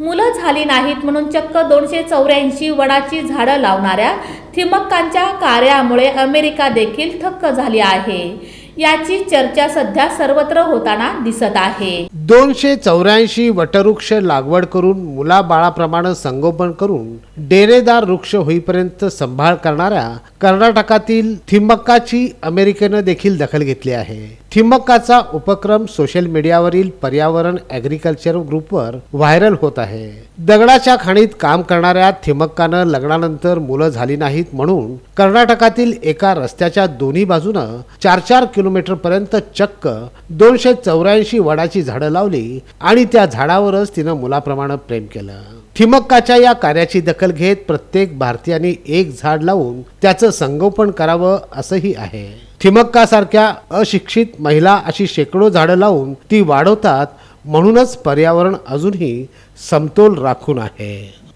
मुलं झाली नाहीत म्हणून चक्क दोनशे चौऱ्याऐंशी वडाची झाडं लावणाऱ्या थिमक्कांच्या कार्यामुळे अमेरिका देखील थक्क झाली आहे. याची चर्चा सध्या सर्वत्र होताना दिसत आहे. दोनशे चौऱ्याऐंशी वटवृक्ष लागवड करून मुलाबाळाप्रमाणे संगोपन करून डेरेदार वृक्ष होईपर्यंत संभाळ करणाऱ्या कर्नाटकातील थिंबक्काची अमेरिकेनं देखील दखल घेतली आहे. थिंबक्काचा उपक्रम सोशल मीडियावरील पर्यावरण ॲग्रिकल्चर ग्रुपवर व्हायरल होत आहे. दगडाच्या खाणीत काम करणाऱ्या थिमक्कानं लग्नानंतर मुलं झाली नाहीत म्हणून कर्नाटकातील एका रस्त्याच्या दोन्ही बाजूनं चार चार किलो किलोमीटरपर्यंत चक्क दोनशे चौऱ्याऐंशी वडाची झाडं लावली आणि त्या झाडावरच तिनं मुलाप्रमाणे प्रेम केलं. थिमक्काच्या या कार्याची दखल घेत प्रत्येक भारतीयाने एक झाड लावून त्याचं संगोपन करावं असंही आहे. थिमक्कासारख्या अशिक्षित महिला अशी शेकडो झाडं लावून ती वाढवतात म्हणूनच पर्यावरण अजूनही समतोल राखून आहे.